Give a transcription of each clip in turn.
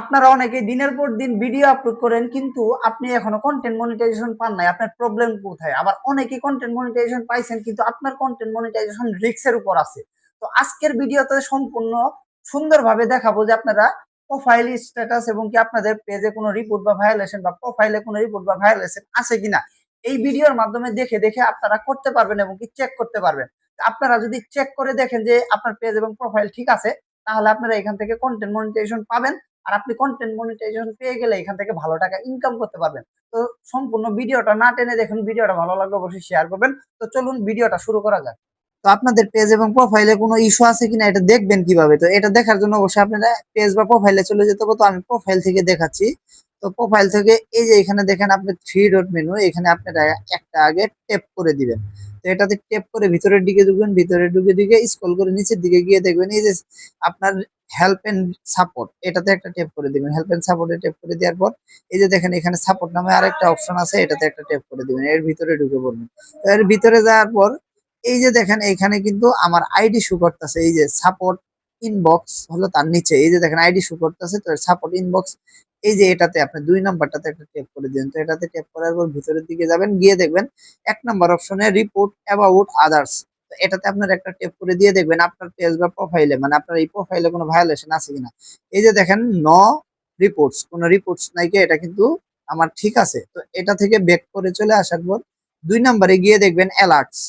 আপনারা অনেকে দিনের পর দিন ভিডিও আপলোড করেন, কিন্তু আপনি এখনও কন্টেন্ট মনিটাইজেশন পান নাই, আপনার প্রবলেম কোথায়? আবার অনেকে কন্টেন্ট মনিটাইজেশন পাইছেন, কিন্তু আপনার কন্টেন্ট মনিটাইজেশন রিক্সের উপর আছে। তো আজকের ভিডিওতে সম্পূর্ণ সুন্দরভাবে দেখাবো যে আপনারা প্রোফাইল স্ট্যাটাস এবং কি আপনাদের পেজে কোনো রিপোর্ট বা ভায়োলেশন বা প্রোফাইলে কোনো রিপোর্ট বা ভায়োলেশন আছে কিনা, এই ভিডিওর মাধ্যমে দেখে দেখে আপনারা করতে পারবেন এবং কি চেক করতে পারবেন। আপনারা যদি চেক করে দেখেন যে আপনার পেজ এবং প্রোফাইল ঠিক আছে, তাহলে আপনারা এখান থেকে কন্টেন্ট মনিটাইজেশন পাবেন। আর আপনি কন্টেন্ট মনিটাইজেশন পেয়ে গেলে এখান থেকে ভালো টাকা ইনকাম করতে পারবেন। তো সম্পূর্ণ ভিডিওটা না টেনে দেখুন, ভিডিওটা ভালো লাগলে অবশ্যই শেয়ার করবেন। তো চলুন ভিডিওটা শুরু করা যাক। তো আপনাদের পেজ এবং প্রোফাইলে কোনো ইস্যু আছে কিনা এটা দেখবেন কীভাবে? তো এটা দেখার জন্য অবশ্যই আপনারা পেজ বা প্রোফাইলে চলে যেতে হবে। তো আমি প্রোফাইল থেকে দেখাচ্ছি। তো প্রোফাইল থেকে এই যে এখানে দেখেন আপনি থ্রি ডট মেনু এখানে আপনারা একটা আগে টেপ করে দিবেন। তো এটাতে টেপ করে ভিতরের দিকে ঢুকবেন, ভিতরে ঢুকে দিকে স্ক্রল করে নিচের দিকে গিয়ে দেখবেন, এই যে আপনার হেল্প এন্ড সাপোর্ট এটাতে একটা টেপ করে দিবেন। হেল্প এন্ড সাপোর্টে টেপ করে দেওয়ার পর, এই যে দেখেন এখানে সাপোর্ট নামে আরেকটা অপশন আছে, এটাতে একটা টেপ করে দিবেন, এর ভিতরে ঢুকে পড়বেন। তো এর ভিতরে যাওয়ার পর, এই যে দেখেন এখানে কিন্তু আমার আইডি শো করতেছে, এই যে সাপোর্ট ইনবক্স হলো তার নিচে, এই যে দেখেন আইডি শো করতেছে, তো সাপোর্ট ইনবক্স এই যে এটাতে আপনি দুই নাম্বারটাতে একটা টেপ করে দিন। তো এটাতে টেপ করার পর ভিতরের দিকে যাবেন, গিয়ে দেখবেন এক নাম্বার অপশনে রিপোর্ট অ্যাবাউট আদার্স এটাতে আপনার একটা টেপ করে দিয়ে দেখবেন আপনার পেজ বা প্রোফাইলে মানে আপনার এই প্রোফাইলে কোনো ভায়োলেশন আছে কিনা। এই যে দেখেন ন রিপোর্টস কোনো রিপোর্টস নাই কি, এটা কিন্তু আমার ঠিক আছে। তো এটা থেকে বেক করে চলে আসার পর দুই নম্বরে গিয়ে দেখবেন অ্যালার্টস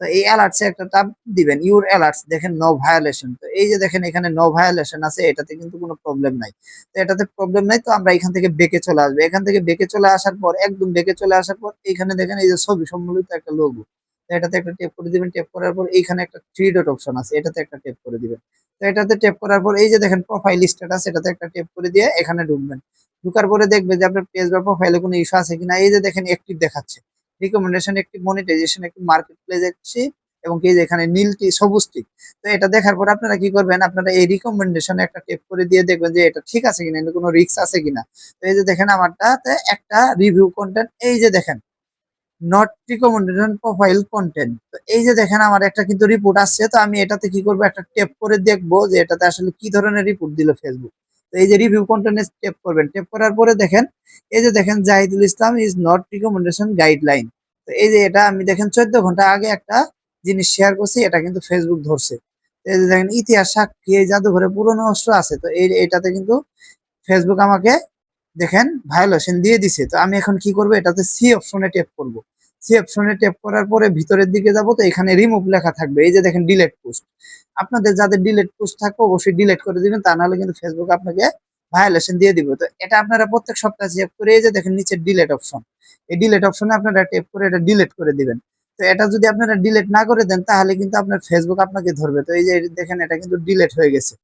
তো এই অ্যালার্টসে একটা টাপ দিবেন ইউর অ্যালার্টস দেখেন নো ভায়োলেশন তো এই যে দেখেন এখানে নো ভায়োলেশন আছে, এটাতে কিন্তু কোনো প্রবলেম নাই। তো এটাতে প্রবলেম নাই, তো আমরা এখান থেকে বেকে চলে আসব। এখান থেকে বেকে চলে আসার পর, একদম বেকে চলে আসার পর, এখানে দেখেন এই যে ছবি, সম্বলিত একটা লোগো তো এটাতে একটা টেপ করে দিবেন টেপ করার পর এইখানে একটা থ্রি ডট অপশন আছে, এটাতে একটা টেপ করে দিবেন। তো এটাতে টেপ করার পর, এই যে দেখেন প্রোফাইল স্ট্যাটাস এটাতে একটা টেপ করে দিয়ে এখানে ঢুকবেন। ঢুকার পরে দেখবে যে আপনার পেজ বা প্রোফাইলে কোনো ইস্যু আছে কিনা। এই যে দেখেন অ্যাক্টিভ দেখাচ্ছে। রিকমেন্ডেশন একটি মনিটাইজেশন একটি মার্কেট প্লেস একটি এবং কি এখানে নীলটি সবুজটি তো এটা দেখার পর আপনারা কি করবেন? আপনারা এই রিকমেন্ডেশনে একটা টেপ করে দিয়ে দেখবেন যে এটা ঠিক আছে কিনা কোনো রিস্ক আছে কিনা। তো এই যে দেখেন আমারটাতে একটা রিভিউ কন্টেন্ট এই যে দেখেন নট রিকমেন্ডেশন প্রোফাইল কন্টেন্ট তো এই যে দেখেন আমার একটা কিন্তু রিপোর্ট আসছে, তো আমি এটাতে কি করব? একটা টেপ করে দেখব যে এটাতে আসলে কি ধরনের রিপোর্ট দিল ফেসবুক তো এই যে রিভিউ কন্টেন্টে টেপ করবেন। টেপ করার পরে দেখেন, এই যে দেখেন, Zahidul Islam is not recommendation guideline তো এই যে এটা আমি দেখেন চোদ্দ ঘণ্টা আগে একটা জিনিস শেয়ার করছি, এটা কিন্তু ফেসবুক ধরছে। এই যে দেখেন ইতিহাস সাক্ষী, এই জাদুঘরে পুরনো অস্ত্র আছে, তো এই এটাতে কিন্তু ফেসবুক আমাকে দেখেন ভায়োলেশন দিয়ে দিছে। তো আমি এখন কি করব, এটাতে সি অপশনে টেপ করব। সি অপশনে টেপ করার পরে ভিতরের দিকে যাব, তো এখানে রিমুভ লেখা থাকবে। এই যে দেখেন ডিলেট পোস্ট আপনাদের যাদের ডিলেট পোস্ট থাকবে অবশ্যই ডিলেট করে দিবেন, তা নাহলে কিন্তু ফেসবুক আপনাকে ভায়োলেশন দিয়ে দিবে। তো এটা আপনারা প্রত্যেক সপ্তাহে চেক করে এই যে দেখেন নিচে ডিলেট অপশন এই ডিলেট অপশনে আপনারা টেপ করে এটা ডিলেট করে দিবেন। তো এটা যদি আপনারা ডিলেট না করে দেন, তাহলে কিন্তু আপনার ফেসবুক আপনাকে ধরবে। তো এই যে দেখেন এটা কিন্তু ডিলেট হয়ে গেছে।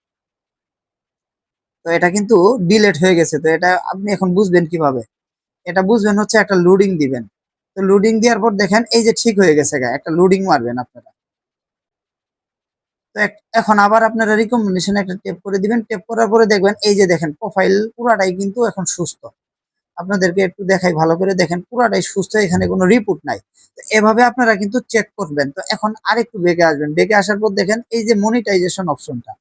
তো এটা কিন্তু ডিলেট হয়ে গেছে। তো এটা আপনি এখন বুঝবেন কীভাবে? এটা বুঝবেন হচ্ছে একটা লোডিং দিবেন। তো লোডিং দেওয়ার পর দেখেন এই যে ঠিক হয়ে গেছে একটা লোডিং মারবেন আপনারা। তো এখন আবার আপনারা রিকমেন্ডেশন একটা টেপ করে দিবেন। টেপ করার পরে দেখবেন, এই যে দেখেন প্রোফাইল পুরাটাই কিন্তু এখন সুস্থ। আপনাদেরকে একটু দেখাই, ভালো করে দেখেন, পুরাটাই সুস্থ, এখানে কোনো রিপোর্ট নাই। তো এভাবে আপনারা কিন্তু চেক করবেন। তো এখন আরেকটু বেগে আসবেন। বেগে আসার পর দেখেন, এই যে মনিটাইজেশন অপশনটা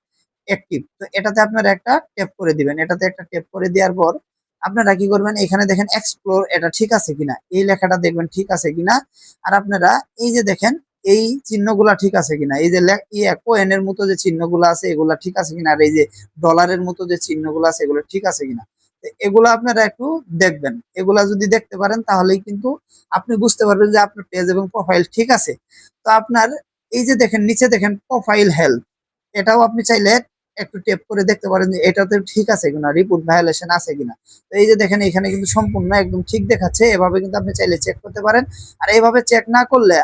অ্যাক্টিভ তো এটাতে আপনারা একটা টেপ করে দিবেন। এটাতে একটা টেপ করে দেওয়ার পর আপনারা কি করবেন, এখানে দেখেন এক্সপ্লোর এটা ঠিক আছে কিনা? এই লেখাটা দেখবেন ঠিক আছে কিনা? আর আপনারা এই যে দেখেন এই চিহ্নগুলা ঠিক আছে কিনা? এই যে কোয়েন এর মতো যে চিহ্নগুলো আছে, এগুলা ঠিক আছে কিনা? আর এই যে ডলারের মতো যে চিহ্নগুলো আছে, এগুলো ঠিক আছে কিনা? এগুলো আপনারা একটু দেখবেন। এগুলা যদি দেখতে পারেন, তাহলেই কিন্তু আপনি বুঝতে পারবেন যে আপনার পেজ এবং প্রোফাইল ঠিক আছে। তো আপনার এই যে দেখেন, নিচে দেখেন প্রোফাইল হেলথ এটাও আপনি চাইলে একটু টেপ করে দেখতে পারেন যে এটাতে ঠিক আছে কিনা? রিপোর্ট ভায়োলেশন আছে কিনা? তো এই যে দেখেন, এখানে কিন্তু সম্পূর্ণ একদম ঠিক দেখাচ্ছে। এভাবে কিন্তু আপনি চাইলে চেক করতে পারেন। আর এইভাবে চেক না করলে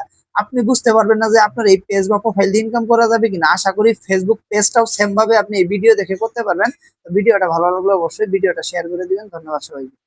আপনি বুঝতে পারবেন না যে আপনার এই পেজ বা প্রোফাইল দিয়ে ইনকাম করা যাবে কিনা। আশা করি ফেসবুক পেজটাও সেম ভাবে আপনি এই ভিডিও দেখে করতে পারবেন। ভিডিওটা ভালো লাগলে অবশ্যই ভিডিওটা শেয়ার করে দিবেন। ধন্যবাদ সবাইকে।